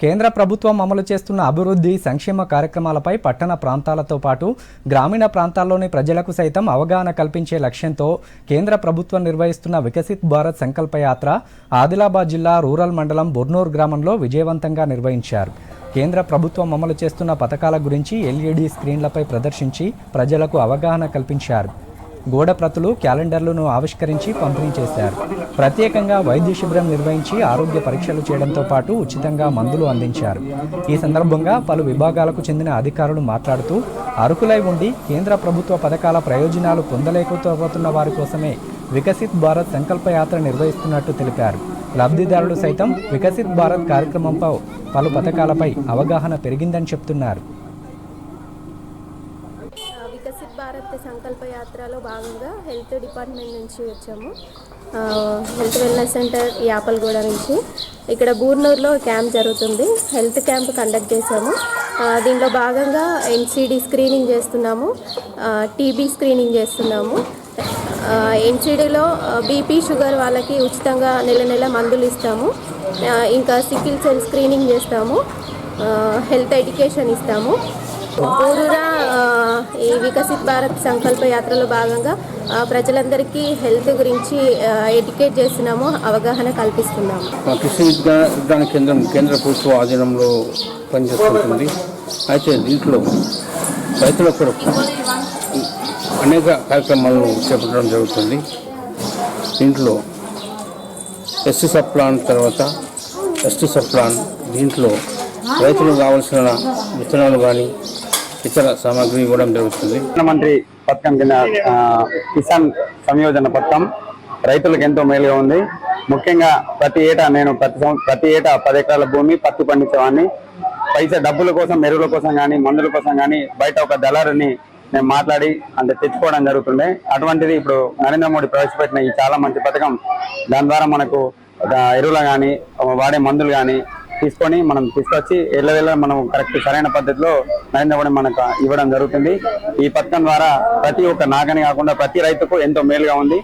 కేంద్ర ప్రభుత్వం అమలు చేస్తున్న అభివృద్ధి సంక్షేమ కార్యక్రమాలపై పట్టణ ప్రాంతాలతో పాటు గ్రామీణ ప్రాంతాల్లోని ప్రజలకు సైతం అవగాహన కల్పించే లక్ష్యంతో కేంద్ర ప్రభుత్వం నిర్వహిస్తున్న వికసిత్ భారత్ సంకల్ప యాత్ర ఆదిలాబాద్ జిల్లా రూరల్ మండలం బొర్నూర్ గ్రామంలో విజయవంతంగా నిర్వహించారు. కేంద్ర ప్రభుత్వం అమలు చేస్తున్న పథకాల గురించి ఎల్ఈడి స్క్రీన్లపై ప్రదర్శించి ప్రజలకు అవగాహన కల్పించారు. గోడ ప్రతులు క్యాలెండర్లను ఆవిష్కరించి పంపిణీ చేశారు. ప్రత్యేకంగా వైద్య శిబిరం నిర్వహించి ఆరోగ్య పరీక్షలు చేయడంతో పాటు ఉచితంగా మందులు అందించారు. ఈ సందర్భంగా పలు విభాగాలకు చెందిన అధికారులు మాట్లాడుతూ అరుకులై ఉండి కేంద్ర ప్రభుత్వ పథకాల ప్రయోజనాలు పొందలేకపోతున్న వారి కోసమే వికసిత్ భారత్ సంకల్ప యాత్ర నిర్వహిస్తున్నట్టు తెలిపారు. లబ్ధిదారులు సైతం వికసిత్ భారత్ కార్యక్రమంపై పలు పథకాలపై అవగాహన పెరిగిందని చెప్తున్నారు. వికసిత్ భారత్ సంకల్ప యాత్రలో భాగంగా హెల్త్ డిపార్ట్మెంట్ నుంచి వచ్చాము. హెల్త్ వెల్నెస్ సెంటర్ యాపల్గూడ నుంచి. ఇక్కడ బూర్నూరులో క్యాంప్ జరుగుతుంది. హెల్త్ క్యాంప్ కండక్ట్ చేశాము. దీంట్లో దీనిలో భాగంగా ఎన్సిడి స్క్రీనింగ్ చేస్తున్నాము. టీబీ స్క్రీనింగ్ చేస్తున్నాము. ఎన్సిడిలో బీపీ షుగర్ వాళ్ళకి ఉచితంగా నెల నెల మందులు ఇస్తాము. ఇంకా సికిల్ సెల్ స్క్రీనింగ్ చేస్తాము. హెల్త్ ఎడ్యుకేషన్ ఇస్తాము. ఊరురా ఈ వికసిత్ భారత్ సంకల్ప యాత్రలో భాగంగా ప్రజలందరికీ హెల్త్ గురించి ఎడ్యుకేట్ చేస్తున్నాము అవగాహన కల్పిస్తున్నాము. మా కృషి కేంద్రం కేంద్ర ప్రభుత్వ ఆధీనంలో పనిచేస్తుంటుంది. అయితే దీంట్లో రైతుల కొరకు అనేక కార్యక్రమాలను చేపట్టడం జరుగుతుంది. దీంట్లో ఎస్టీ సప్లాన్ తర్వాత ఎస్టీ ప్లాన్ దీంట్లో రైతులకు కావలసిన విత్తనాలు కానీ ఇతర సామాగ్రి ఇవ్వడం జరుగుతుంది. ప్రధానమంత్రి పథకం కింద కిసాన్ సంయోజన పథకం రైతులకు ఎంతో మేలుగా ఉంది. ముఖ్యంగా ప్రతి ఏటా నేను ప్రతి ప్రతి ఏటా పది ఎకరాల భూమి పత్తి పండించేవాడిని. పైసా డబ్బుల కోసం ఎరువుల కోసం కానీ మందుల కోసం కానీ బయట ఒక దళారుని నేను మాట్లాడి అంటే తెచ్చుకోవడం జరుగుతుండే. అటువంటిది ఇప్పుడు నరేంద్ర మోడీ ప్రవేశపెట్టిన ఈ చాలా మంచి పథకం. దాని ద్వారా మనకు ఎరువులు కానీ వాడే మందులు కానీ తీసుకొని మనం తీసుకొచ్చి ఎల్లవేళ మనం కరెక్ట్ సరైన పద్ధతిలో నరేంద్ర మోడీ మనకు ఇవ్వడం జరుగుతుంది. ఈ పథకం ద్వారా ప్రతి ఒక్క నాగని కాకుండా ప్రతి రైతుకు ఎంతో మేలుగా ఉంది.